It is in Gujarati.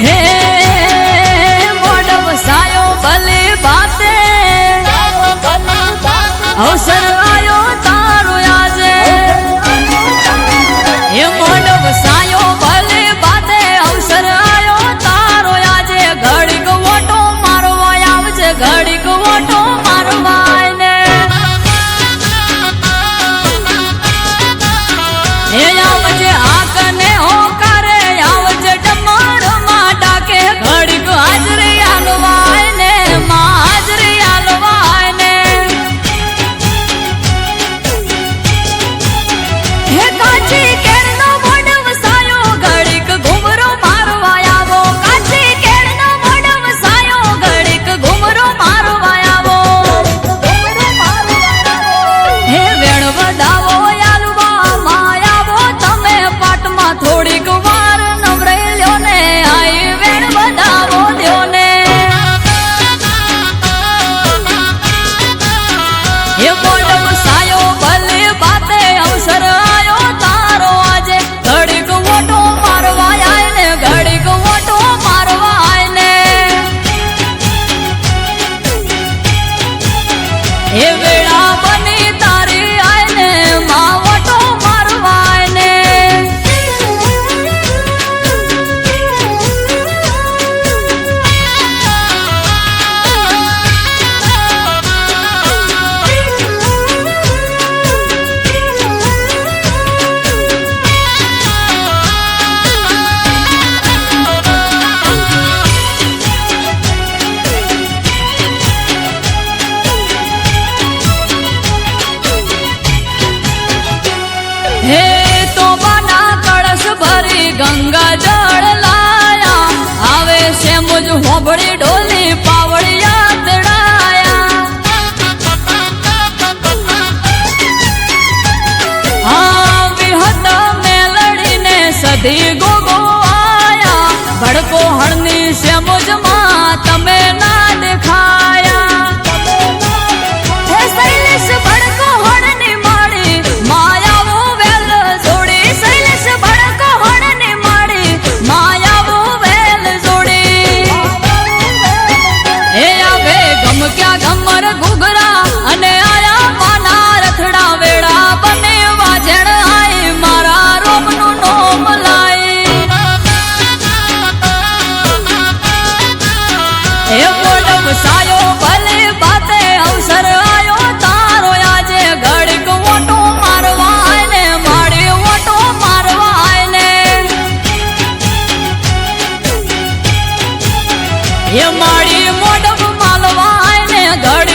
હે મોઢ વસાયો ભલે બાતે અવસર હે તોબાના કળશ ભરી ગંગા જળ લાયા. આવે છે મુજ હોબળી ડોલી પાવળી સધી ગોગો આયા. ભડકો હળની શ્યામ એ માળી મોડમ માલવાય ને ધડ